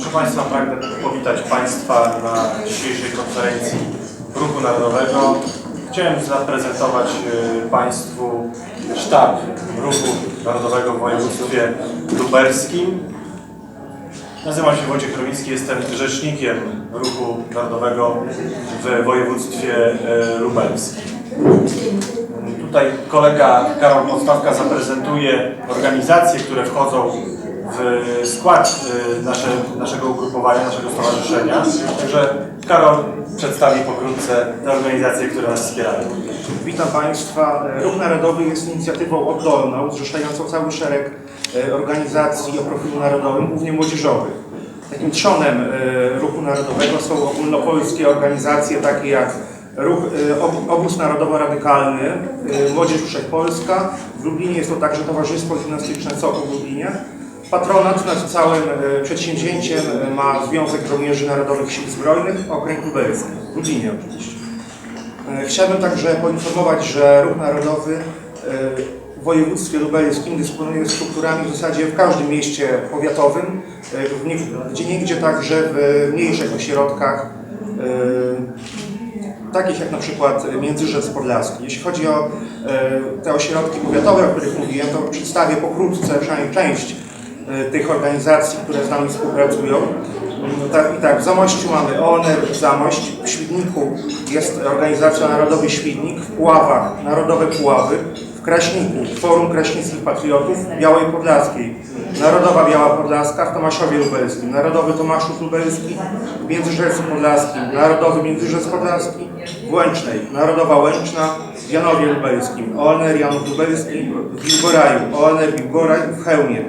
Proszę Państwa, pragnę powitać Państwa na dzisiejszej konferencji Ruchu Narodowego. Chciałem zaprezentować e, Państwu sztab Ruchu Narodowego w województwie lubelskim. Nazywam się Wojciech Rowicki, jestem rzecznikiem Ruchu Narodowego w województwie e, lubelskim. Tutaj kolega Karol Podstawka zaprezentuje organizacje, które wchodzą w skład y, nasze, naszego ugrupowania, naszego stowarzyszenia. Także Karol przedstawi pokrótce te organizacje, które nas wspierają. Witam Państwa. Ruch Narodowy jest inicjatywą oddolną, zrzeszającą cały szereg e, organizacji o profilu narodowym, głównie młodzieżowych. Takim trzonem e, Ruchu Narodowego są ogólnopolskie organizacje takie jak Ruch, e, Ob- Obóz Narodowo-Radykalny, e, Młodzież Wszechpolska. W Lublinie jest to także Towarzystwo Gimnastyczne Sokół w Lublinie. Patronat nad całym e, przedsięwzięciem ma Związek Żołnierzy Narodowych Sił Zbrojnych, Okręg Lubelski, w Lublinie oczywiście. E, Chciałbym także poinformować, że Ruch Narodowy e, w województwie lubelskim dysponuje strukturami w zasadzie w każdym mieście powiatowym, gdzie niegdzie także w mniejszych ośrodkach, takich jak na przykład Międzyrzec Podlaski. Jeśli chodzi o te ośrodki powiatowe, o których mówiłem, to przedstawię pokrótce przynajmniej część tych organizacji, które z nami współpracują. No tak, I tak, w Zamościu mamy ONR Zamość, w Świdniku jest organizacja Narodowy Świdnik, w Puławach Narodowe Puławy, w Kraśniku Forum Kraśnickich Patriotów Białej Podlaskiej, Narodowa Biała Podlaska w Tomaszowie Lubelskim, Narodowy Tomaszów Lubelski w Międzyrzecu Podlaskim, Narodowy Międzyrzec Podlaski w Łęcznej, Narodowa Łęczna Janowie Lubelskim, ONR Janów Lubelski w Wilgoraju, ONR Wilgoraj w Chełmie,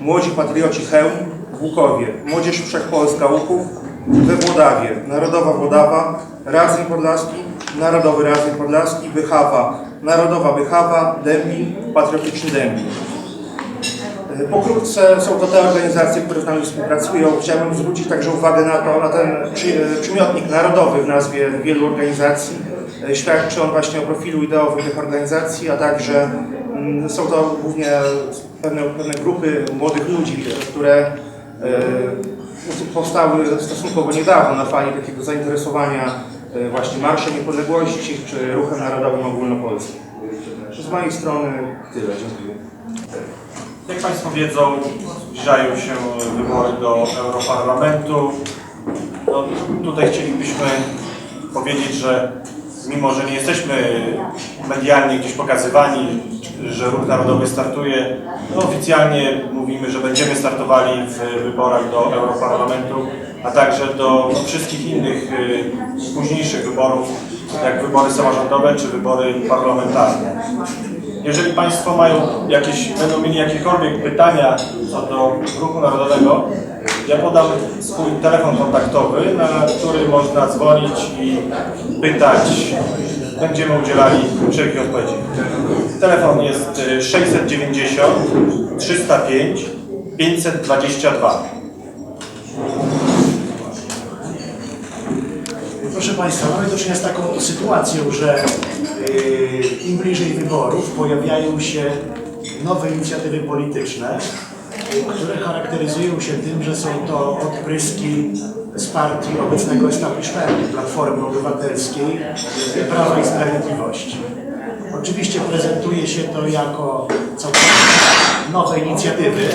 Młodzi Patrioci Chełm w Łukowie, Młodzież Wszechpolska Łuków we Włodawie, Narodowa Włodawa, Radzeń Podlaski, Narodowy Radzeń Podlaski, Bychawa, Narodowa Bychawa, Dębin, Patriotyczny Dębin. E, Pokrótce są to te organizacje, które z nami współpracują. Chciałbym zwrócić także uwagę na to, na ten e, przymiotnik narodowy w nazwie wielu organizacji. E, Świadczy on właśnie o profilu ideowym tych organizacji, a także mm, są to głównie pewne, pewne grupy młodych ludzi, które e, powstały stosunkowo niedawno na fali takiego zainteresowania e, właśnie Marszem Niepodległości czy Ruchem Narodowym Ogólnopolskim. Z mojej strony tyle. Dziękuję. Jak Państwo wiedzą, zbliżają się wybory do Europarlamentu. No, tutaj chcielibyśmy powiedzieć, że mimo, że nie jesteśmy medialnie gdzieś pokazywani, że Ruch Narodowy startuje, no oficjalnie mówimy, że będziemy startowali w wyborach do Europarlamentu, a także do wszystkich innych y, późniejszych wyborów, jak wybory samorządowe czy wybory parlamentarne. Jeżeli Państwo mają jakieś, będą mieli jakiekolwiek pytania co do Ruchu Narodowego, ja podam swój telefon kontaktowy, na który można dzwonić i pytać. Będziemy udzielali wszelkich odpowiedzi. Telefon jest y, 690 305 522. Proszę Państwa, mamy do czynienia z taką sytuacją, że yy, im bliżej wyborów pojawiają się nowe inicjatywy polityczne, które charakteryzują się tym, że są to odpryski z partii obecnego establishmentu, Platformy Obywatelskiej, Prawa i Sprawiedliwości. Oczywiście prezentuje się to jako całkowicie nowe inicjatywy,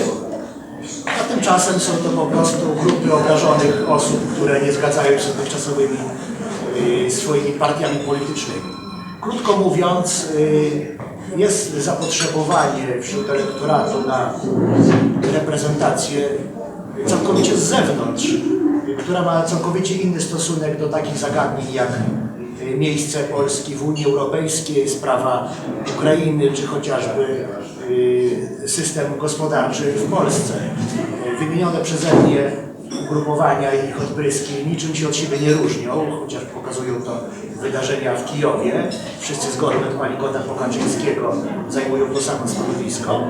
a tymczasem są to po prostu grupy obrażonych osób, które nie zgadzają się z dotychczasowymi y, swoimi partiami politycznymi. Krótko mówiąc, y, jest zapotrzebowanie wśród elektoratu na reprezentację całkowicie z zewnątrz, która ma całkowicie inny stosunek do takich zagadnień jak y, miejsce Polski w Unii Europejskiej, sprawa Ukrainy, czy chociażby y, system gospodarczy w Polsce. Y, Wymienione przeze mnie ugrupowania i ich odpryski niczym się od siebie nie różnią, chociaż pokazują to wydarzenia w Kijowie. Wszyscy zgodnie od pani Gota Pokaczyńskiego zajmują to samo stanowisko.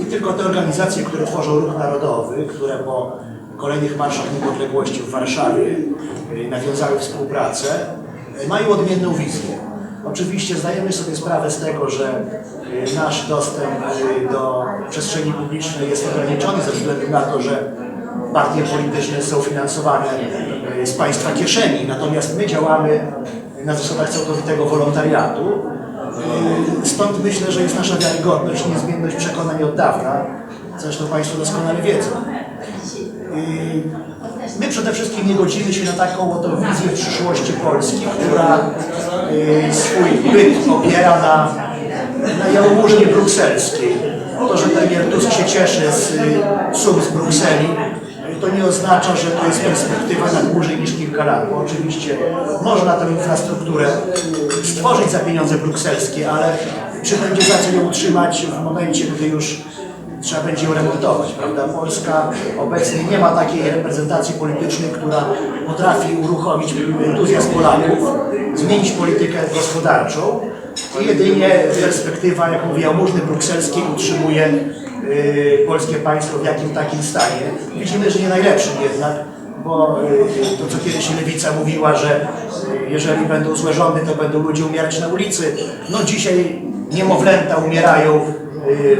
I tylko te organizacje, które tworzą ruch narodowy, które po kolejnych marszach niepodległości w Warszawie y, nawiązały współpracę, y, mają odmienną wizję. Oczywiście zdajemy sobie sprawę z tego, że y, nasz dostęp do przestrzeni publicznej jest ograniczony ze względu na to, że partie polityczne są finansowane e, z państwa kieszeni, natomiast my działamy na zasadach całkowitego wolontariatu. E, Stąd myślę, że jest nasza wiarygodność niezmienność przekonań od dawna, zresztą Państwo doskonale wiedzą. E, My przede wszystkim nie godzimy się na taką oto wizję przyszłości Polski, która swój byt opiera na, na jałmużnie brukselskiej. To, że premier Tusk się cieszy z sum z Brukseli, to nie oznacza, że to jest perspektywa na dłużej niż kilka lat, bo oczywiście można tę infrastrukturę stworzyć za pieniądze brukselskie, ale czy będzie za co ją utrzymać w momencie, gdy już trzeba będzie ją remontować, prawda? Polska obecnie nie ma takiej reprezentacji politycznej, która potrafi uruchomić entuzjazm Polaków, zmienić politykę gospodarczą jedynie perspektywa, jak mówię, jałmużny brukselskiej utrzymuje y, polskie państwo w jakim takim stanie. Widzimy, że nie najlepszym jednak, bo y, to co kiedyś Lewica mówiła, że y, jeżeli będą złe rządy, to będą ludzie umierać na ulicy. No dzisiaj niemowlęta umierają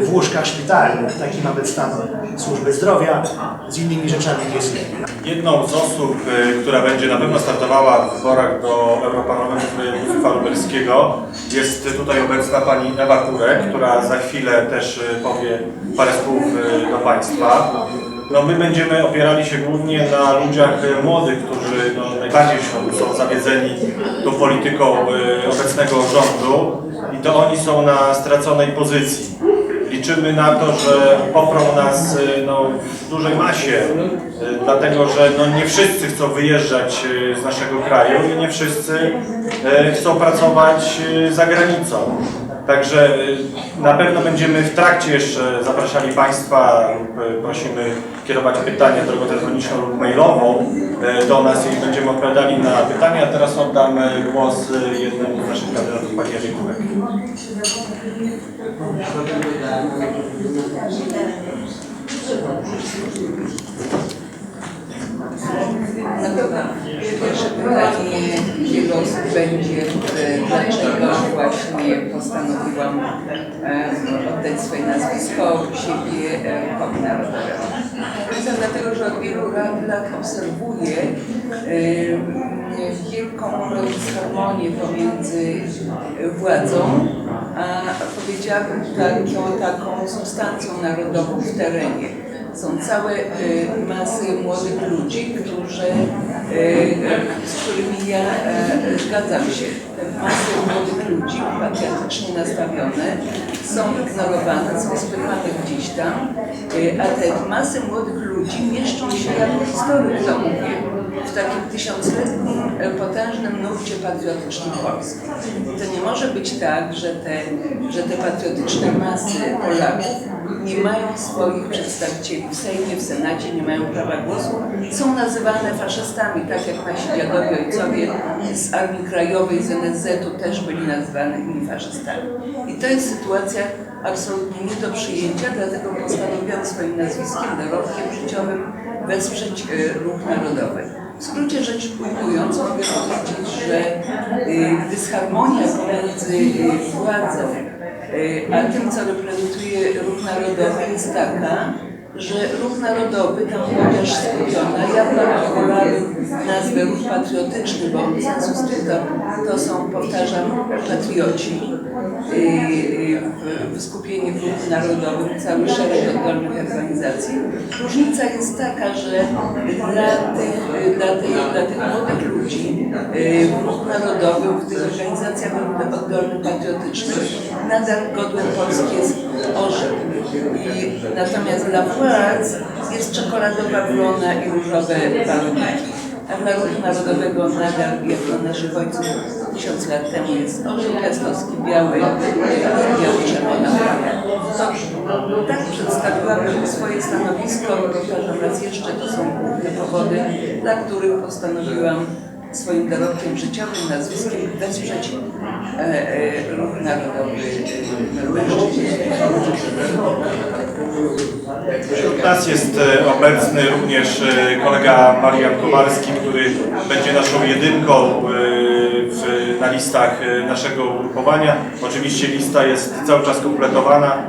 w łóżkach szpitalnych. Taki mamy stan służby zdrowia. Z innymi rzeczami jest. Jedną z osób, y, która będzie na pewno startowała w wyborach do Europarlamentu Województwa Lubelskiego jest tutaj obecna pani Ewa Turek, która za chwilę też y, powie parę słów y, do Państwa. No my będziemy opierali się głównie na ludziach y, młodych, którzy no, najbardziej są, zawiedzeni tą polityką y, obecnego rządu i to oni są na straconej pozycji. Liczymy na to, że poprą nas y, no, w dużej masie, y, dlatego że no, nie wszyscy chcą wyjeżdżać y, z naszego kraju i nie wszyscy chcą pracować za granicą. Także y, na pewno będziemy w trakcie jeszcze zapraszali Państwa lub y, prosimy kierować pytania drogą telefoniczną lub mailową y, do nas i będziemy odpowiadali na pytania. Teraz oddam głos jednemu z naszych kandydatów, pani Ewie Kurek. Pierwsze pytanie wielu osób będzie, e, dlaczego właśnie postanowiłam e, oddać swoje nazwisko siebie e, komu narodowemu. To dlatego, że od wielu lat, obserwuję e, wielką dysharmonię pomiędzy władzą, a powiedziałabym taką substancją narodową w terenie są całe y, masy młodych ludzi, którzy, y, z którymi ja y, zgadzam się. Te masy młodych ludzi, patriotycznie nastawione, są ignorowane, są spychane gdzieś tam, a te masy młodych ludzi mieszczą się jako historyk, to mówię, w takim tysiącletnim, y, potężnym nurcie patriotycznym Polski. To nie może być tak, że te, że te patriotyczne masy Polaków nie mają swoich przedstawicieli w Sejmie, w Senacie, nie mają prawa głosu, są nazywane faszystami, tak jak nasi dziadowie, ojcowie z Armii Krajowej, z NSZ-u też byli nazywanymi faszystami. I to jest sytuacja absolutnie nie do przyjęcia, dlatego postanowiłam swoim nazwiskiem, dorobkiem życiowym wesprzeć y, ruch narodowy. W skrócie rzecz ujmując, mogę powiedzieć, że y, dysharmonia pomiędzy y, władzą A tym, co reprezentuje ruch narodowy jest taka, że ruch narodowy, tam chociaż skupiona, ja wolałabym nazwę ruch patriotyczny, bo stricto to są, powtarzam, patrioci, y, y, w- w skupienie w ruchu narodowym, cały szereg oddolnych organizacji. Różnica jest taka, że dla tych, dla tych, dla tych młodych ludzi y, w ruchu narodowym, w tych organizacjach oddolnych patriotycznych nadal godłem Polski jest orzeł. I natomiast dla władz jest czekoladowa wrona i różowe baloniki. A ruchu narodowego nadal, jak naszych ojców tysiąc lat temu jest orzeł piastowski, biały, biało-czerwona To tak przedstawiłabym swoje stanowisko. Powtarzam raz jeszcze, to są główne powody, dla których postanowiłam swoim dorobkiem życiowym, nazwiskiem wesprzeć e, e, ruch narodowy e, Wśród nas jest e, obecny również e, kolega Marian Kowalski, który będzie naszą jedynką e, w, na listach naszego ugrupowania. Oczywiście lista jest cały czas kompletowana.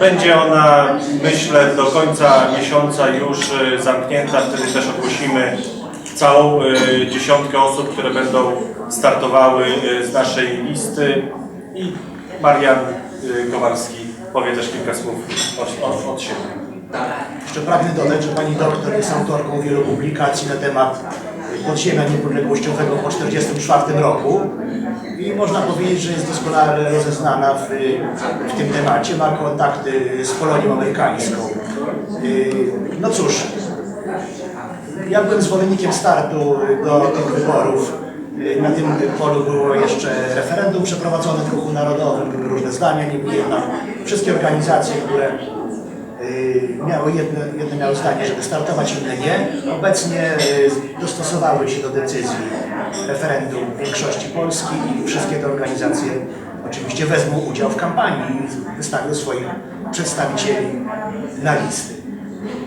Będzie ona, myślę, do końca miesiąca już zamknięta. Wtedy też ogłosimy całą dziesiątkę osób, które będą startowały z naszej listy. I Marian Kowalski powie też kilka słów od, od, od siebie. Jeszcze pragnę dodać, że pani doktor jest autorką wielu publikacji na temat podziemia niepodległościowego po 1944 roku i można powiedzieć, że jest doskonale rozeznana w, w tym temacie, ma kontakty z Polonią amerykańską. Yy, No cóż, ja byłem zwolennikiem startu do tych wyborów. Yy, Na tym polu było jeszcze referendum przeprowadzone w ruchu narodowym, były różne zdania, niemniej jednak wszystkie organizacje, które yy, miały jedno, jedno miało zdanie, żeby startować, inne nie. Obecnie yy, dostosowały się do decyzji referendum większości Polski i wszystkie te organizacje oczywiście wezmą udział w kampanii i wystawią swoich przedstawicieli na listy.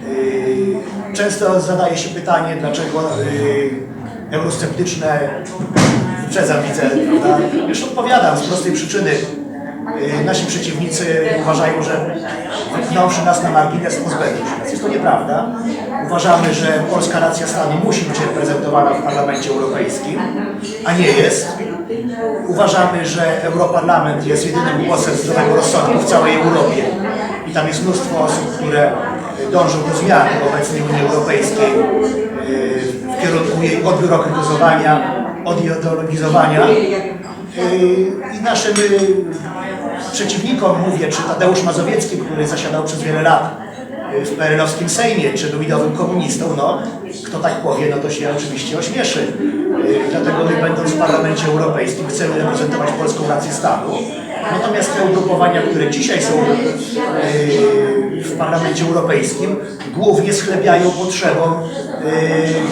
Yy, Często zadaje się pytanie, dlaczego eurosceptyczne wyprzedzam widzę? Już odpowiadam z prostej przyczyny. Yy, Nasi przeciwnicy uważają, że wypchnąwszy nas na margines pozbędą się. Jest to nieprawda. Uważamy, że polska racja stanu musi być reprezentowana w Parlamencie Europejskim, a nie jest. Uważamy, że Europarlament jest jedynym głosem zdrowego rozsądku w całej Europie i tam jest mnóstwo osób, które dążą do zmiany obecnej Unii Europejskiej yy, w kierunku jej odbiurokratyzowania, odideologizowania. Yy, I naszym yy, przeciwnikom mówię, czy Tadeusz Mazowiecki, który zasiadał przez wiele lat yy, w PRL-owskim Sejmie, czy był idowym komunistą, no, kto tak powie, no to się oczywiście ośmieszy. Dlatego my, będąc w Parlamencie Europejskim, chcemy reprezentować polską rację stanu. Natomiast te ugrupowania, które dzisiaj są w Parlamencie Europejskim, głównie schlebiają potrzebom yy,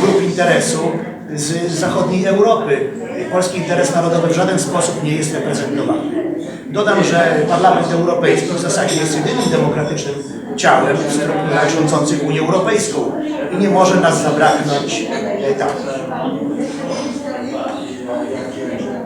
grup interesu z zachodniej Europy. Polski interes narodowy w żaden sposób nie jest reprezentowany. Dodam, że Parlament Europejski w zasadzie jest jedynym demokratycznym ciałem w strukturach rządzących Unię Europejską i nie może nas zabraknąć e, tak.